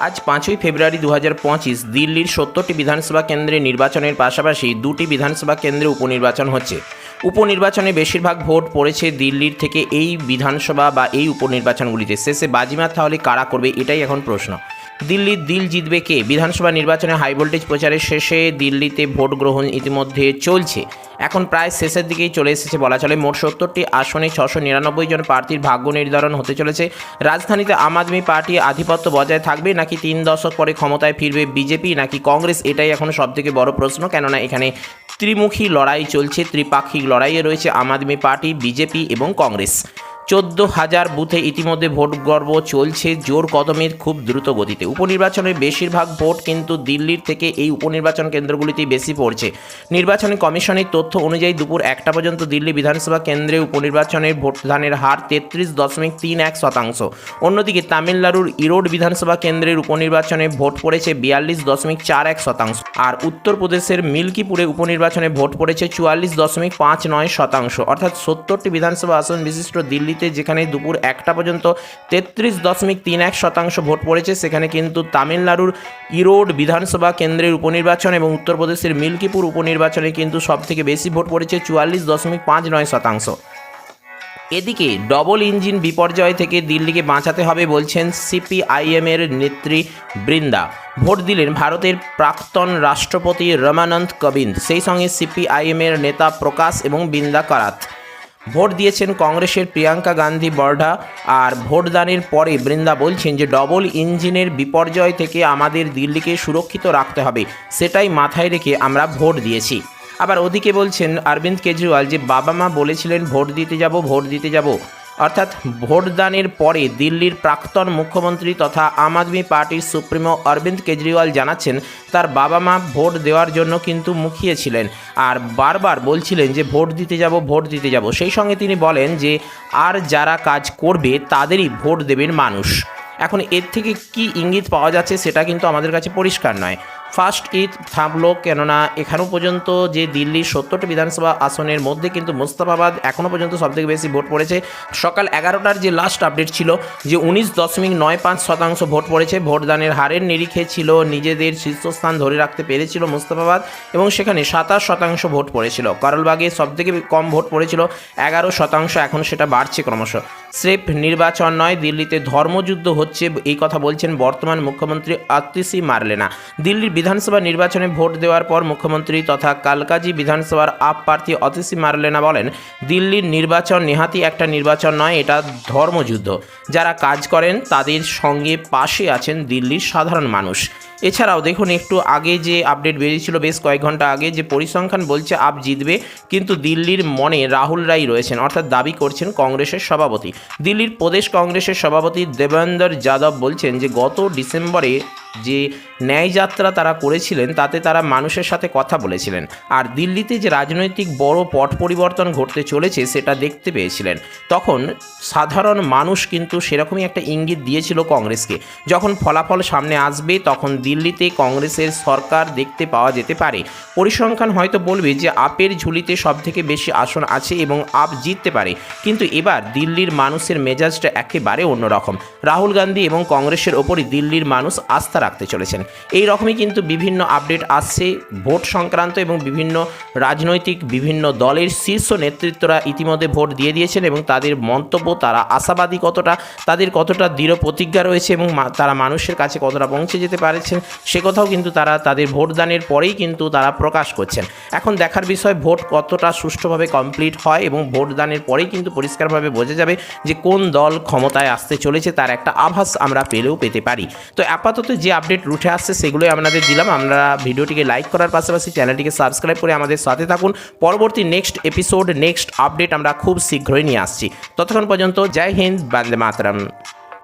আজ পাঁচই ফেব্রুয়ারি দু হাজার পঁচিশ দিল্লির সত্তরটি বিধানসভা কেন্দ্রে নির্বাচনের পাশাপাশি দুটি বিধানসভা কেন্দ্রে উপনির্বাচন হচ্ছে। উপনির্বাচনে বেশিরভাগ ভোট পড়েছে দিল্লির থেকে এই বিধানসভা বা এই উপনির্বাচনগুলিতে। শেষে বাজিমাত তাহলে কারা করবে, এটাই এখন প্রশ্ন। দিল্লির দিল জিতবে কে? বিধানসভা নির্বাচনে হাই ভোল্টেজ প্রচারের শেষে দিল্লিতে ভোট গ্রহণ ইতিমধ্যে চলছে। এখন প্রায় শেষের দিকেই চলে এসেছে বলা চলে। মোট সত্তরটি আসনে ছশো নিরানব্বই জন প্রার্থীর ভাগ্য নির্ধারণ হতে চলেছে। রাজধানীতে আম আদমি পার্টি আধিপত্য বজায় থাকবে? নাকি তিন দশক পরে ক্ষমতায় ফিরবে বিজেপি? নাকি কংগ্রেস? এটাই এখন সবথেকে বড় প্রশ্ন। কেননা এখানে ত্রিমুখী লড়াই চলছে, ত্রিপাক্ষিক লড়াইয়ে রয়েছে আম আদমি পার্টি, বিজেপি এবং কংগ্রেস। চোদ্দ হাজার বুথে ইতিমধ্যে ভোট গর্ব চলছে। জোর কদমের খুব দ্রুত গতিতে। উপনির্বাচনের বেশিরভাগ ভোট কিন্তু দিল্লির থেকে এই উপনির্বাচন কেন্দ্রগুলিতেই বেশি পড়ছে। নির্বাচনী কমিশনের তথ্য অনুযায়ী দুপুর একটা পর্যন্ত দিল্লি বিধানসভা কেন্দ্রে উপনির্বাচনের ভোটদানের হার তেত্রিশ দশমিক তিন এক শতাংশ। অন্যদিকে তামিলনাড়ুর ইরোড বিধানসভা কেন্দ্রের উপনির্বাচনে ভোট পড়েছে বিয়াল্লিশ দশমিক চার এক শতাংশ। আর উত্তরপ্রদেশের মিল্কিপুরে উপনির্বাচনে ভোট পড়েছে চুয়াল্লিশ দশমিক পাঁচ নয় শতাংশ। অর্থাৎ সত্তরটি বিধানসভা আসন বিশিষ্ট দিল্লিতে যেখানে দুপুর একটা পর্যন্ত তেত্রিশ দশমিক তিন এক শতাংশ ভোট পড়েছে, সেখানে কিন্তু তামিলনাড়ুর ইরোড বিধানসভা কেন্দ্রের উপনির্বাচন এবং উত্তরপ্রদেশের মিল্কিপুর উপনির্বাচনে কিন্তু সবথেকে বেশি ভোট পড়েছে চুয়াল্লিশ দশমিক পাঁচ নয় শতাংশ। এদিকে ডবল ইঞ্জিন বিপর্যয় থেকে দিল্লিকে বাঁচাতে হবে বলছেন সিপিআইএমের নেত্রী বৃন্দা। ভোট দিলেন ভারতের প্রাক্তন রাষ্ট্রপতি রমানন্দ কোবিন্দ। সেই সঙ্গে সিপিআইএমের নেতা প্রকাশ এবং বৃন্দা কারাত। ভোট দিয়েছেন কংগ্রেসের প্রিয়াঙ্কা গান্ধী বর্ধা আর ভোটদানের পরে বৃন্দা বলছেন যে ডবল ইঞ্জিনের বিপর্যয় থেকে আমাদের দিল্লিকে সুরক্ষিত রাখতে হবে, সেটাই মাথায় রেখে আমরা ভোট দিয়েছি। আবার ওদিকে বলছেন অরবিন্দ কেজরিওয়াল যে বাবা মা বলেছিলেন, ভোট দিতে যাব, ভোট দিতে যাব। অর্থাৎ ভোটদানের পরে দিল্লির প্রাক্তন মুখ্যমন্ত্রী তথা আম আদমি পার্টির সুপ্রিমো অরবিন্দ কেজরিওয়াল জানাচ্ছেন, তার বাবা মা ভোট দেওয়ার জন্য কিন্তু মুখিয়েছিলেন আর বারবার বলছিলেন যে ভোট দিতে যাব, ভোট দিতে যাব। সেই সঙ্গে তিনি বলেন যে আর যারা কাজ করবে তাদেরই ভোট দেবেন মানুষ। এখন এর থেকে কি ইঙ্গিত পাওয়া যাচ্ছে সেটা কিন্তু আমাদের কাছে পরিষ্কার নয়। ফার্স্ট ঈদ থামলো কেননা এখনও পর্যন্ত যে দিল্লির সত্তরটি বিধানসভা আসনের মধ্যে কিন্তু মুস্তাফাবাদ এখনও পর্যন্ত সবথেকে বেশি ভোট পড়েছে। সকাল এগারোটার যে লাস্ট আপডেট ছিল, যে উনিশ দশমিক নয় পাঁচ শতাংশ ভোট পড়েছে, ভোটদানের হারের নিরিখে ছিল, নিজেদের শীর্ষস্থান ধরে রাখতে পেরেছিল মুস্তাফাবাদ এবং সেখানে সাতাশ শতাংশ ভোট পড়েছিল। করলবাগে সবথেকে কম ভোট পড়েছিল, এগারো শতাংশ, এখন সেটা বাড়ছে ক্রমশ। স্রেফ নির্বাচন নয়, দিল্লিতে ধর্মযুদ্ধ হচ্ছে, এই কথা বলছেন বর্তমান মুখ্যমন্ত্রী আতিসি মারলেনা। দিল্লির বিধানসভা নির্বাচনে ভোট দেওয়ার পর মুখ্যমন্ত্রী তথা কালকাজি বিধানসভার আপ প্রার্থী অতিসি মারলেনা বলেন, দিল্লির নির্বাচন নেহাতি একটা নির্বাচন নয়, এটা ধর্মযুদ্ধ। যারা কাজ করেন, তাদের সঙ্গে পাশে আছেন দিল্লির সাধারণ মানুষ। এছাড়াও দেখুন, একটু আগে যে আপডেট বেরিয়েছিল, বেশ কয়েক ঘণ্টা আগে যে পরিসংখ্যান বলছে আপ জিতবে, কিন্তু দিল্লির মনে রাহুল রাই রয়েছেন, অর্থাৎ দাবি করছেন কংগ্রেসের সভাপতি। দিল্লির প্রদেশ কংগ্রেসের সভাপতি দেবেন্দর যাদব বলছেন যে, গত ডিসেম্বরে যে ন্যায়যাত্রা তারা করেছিলেন, তাতে তারা মানুষের সাথে কথা বলেছিলেন। আর দিল্লিতে যে রাজনৈতিক বড় পট পরিবর্তন ঘটতে চলেছে, সেটা দেখতে পেয়েছিলেন। তখন সাধারণ মানুষ কিন্তু সেরকমই একটা ইঙ্গিত দিয়েছিল কংগ্রেসকে। যখন ফলাফল সামনে আসবে, তখন দিল্লিতে কংগ্রেসের সরকার দেখতে পাওয়া যেতে পারে। পরিসংখ্যান হয়তো বলবে যে, আপের ঝুলিতে সব থেকে বেশি আসন আছে এবং আপ জিততে পারে। কিন্তু এবার দিল্লির মানুষের মেজাজটা একেবারে অন্যরকম। রাহুল গান্ধী এবং কংগ্রেসের ওপরই দিল্লির মানুষ আস্থা রাখতে চলেছেন। এই রকমই কিন্তু বিভিন্ন আপডেট আসছে ভোট সংক্রান্ত এবং বিভিন্ন রাজনৈতিক বিভিন্ন দলের শীর্ষ নেতৃত্বরা ইতিমধ্যে ভোট দিয়ে দিয়েছেন এবং তাদের মন্তব্য, তারা আশাবাদী কতটা, তাদের কতটা দৃঢ় প্রতিজ্ঞা রয়েছে এবং তারা মানুষের কাছে কতটা পৌঁছে যেতে পারছেন, সে কথাও কিন্তু তারা তাদের ভোটদানের পরেই কিন্তু তারা প্রকাশ করছেন। এখন দেখার বিষয়, ভোট কতটা সুষ্ঠুভাবে কমপ্লিট হয় এবং ভোটদানের পরেই কিন্তু পরিষ্কারভাবে বোঝা যাবে যে কোন দল ক্ষমতায় আসতে চলেছে, তার একটা আভাস আমরা পেলেও পেতে পারি। তো আপাতত যে আপডেট উঠে আসছে, সেগুলোই আপনাদের দিলাম। আমরা ভিডিওটিকে লাইক করার পাশাপাশি চ্যানেলটিকে সাবস্ক্রাইব করে আমাদের সাথে থাকুন। পরবর্তী নেক্সট এপিসোড নেক্সট আপডেট আমরা খুব শীঘ্রই নিয়ে আসছি। ততক্ষণ পর্যন্ত জয় হিন্দ, বন্দে মাতরম।